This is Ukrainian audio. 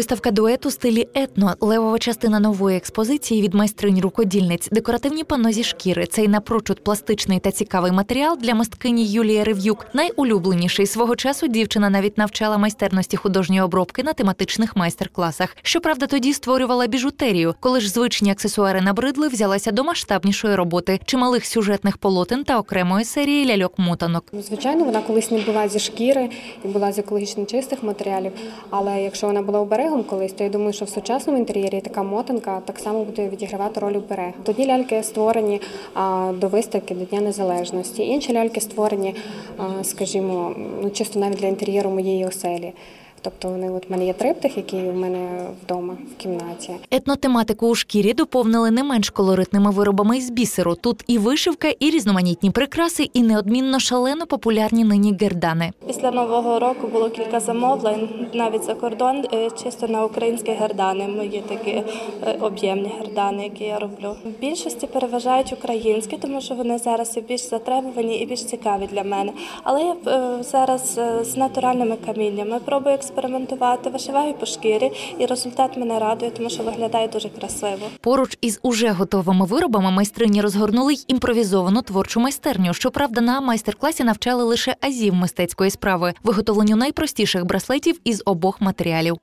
Виставка дует у стилі етно, левова частина нової експозиції від майстринь рукодільниць, декоративні пано зі шкіри. Цей напрочуд пластичний та цікавий матеріал для мисткині Юлії Рев'юк. Найулюбленіший свого часу дівчина навіть навчала майстерності художньої обробки на тематичних майстер-класах. Щоправда, тоді створювала біжутерію. Коли ж звичні аксесуари набридли, взялася до масштабнішої роботи, чималих сюжетних полотен та окремої серії ляльок-мотанок. Ну, Звичайно, вона колись не була зі шкіри і була з екологічно чистих матеріалів. Але якщо вона була оберегом колись, то я думаю, що в сучасному інтер'єрі така мотанка так само буде відігравати роль берег. Одні ляльки створені до виставки до Дня Незалежності, інші ляльки створені, скажімо, ну чисто навіть для інтер'єру моєї оселі. Тобто вони от в мене є триптих, який у мене вдома в кімнаті. Етнотематику у шкірі доповнили не менш колоритними виробами із бісеру. Тут і вишивка, і різноманітні прикраси, і неодмінно шалено популярні нині гердани. Після нового року було кілька замовлень, навіть за кордон, е, чисто на українські гердани. Мої такі е, об'ємні гердани, які я роблю. В більшості переважають українські, тому що вони зараз і більш затребувані і більш цікаві для мене. Але я е, зараз з натуральними каміннями пробую експериментувати, вишиваю по шкірі, і результат мене радує, тому що виглядає дуже красиво. Поруч із уже готовими виробами майстрині розгорнули й імпровізовану творчу майстерню. Щоправда, на майстер-класі навчали лише азів мистецької справи, виготовленню найпростіших браслетів із обох матеріалів.